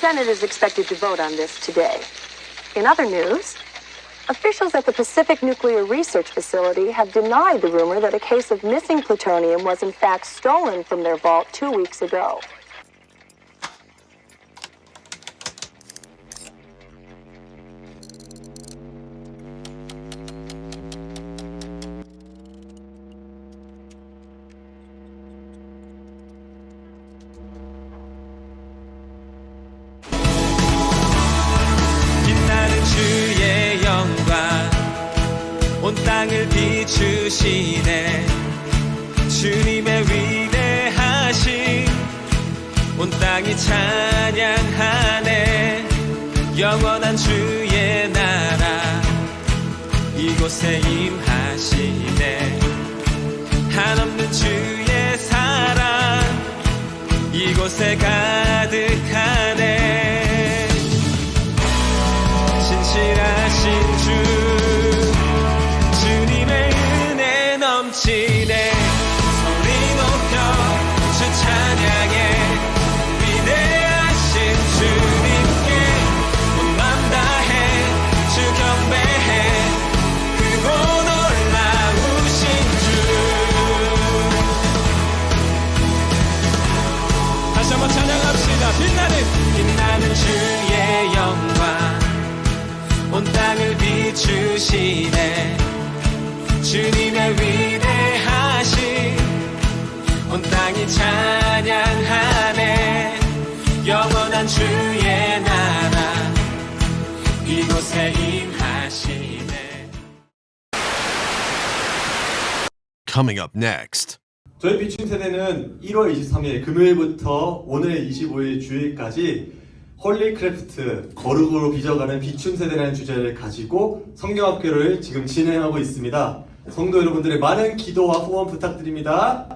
Senate is expected to vote on this today. In other news, officials at the Pacific Nuclear Research Facility have denied the rumor that a case of missing plutonium was in fact stolen from their vault two weeks ago. 비추시네. 주님의 위대하심 온 땅이 찬양하네. 영원한 주의 나라 이곳에 임하시네. 한없는 주의 사랑 이곳에 가득하네. 신실하 넘치네 소리 높여 주 찬양해. 위대하신 주님께 온 맘 다해. 주 경배해. 크고 놀라우신 주. 다시 한번 찬양합시다. 빛나는 빛나는 주의 영광. 온 땅을 비추시네. 주님 온 땅이 찬양하네 영원한 주의 나라 이곳에 임하시네 Coming up next. 저희 비춘 세대는 1월 23일 금요일부터 오늘 25일 주일까지 홀리크래프트 거룩으로 빚어가는 비춘 세대라는 주제를 가지고 성경학교를 지금 진행하고 있습니다. 성도 여러분들의 많은 기도와 후원 부탁드립니다.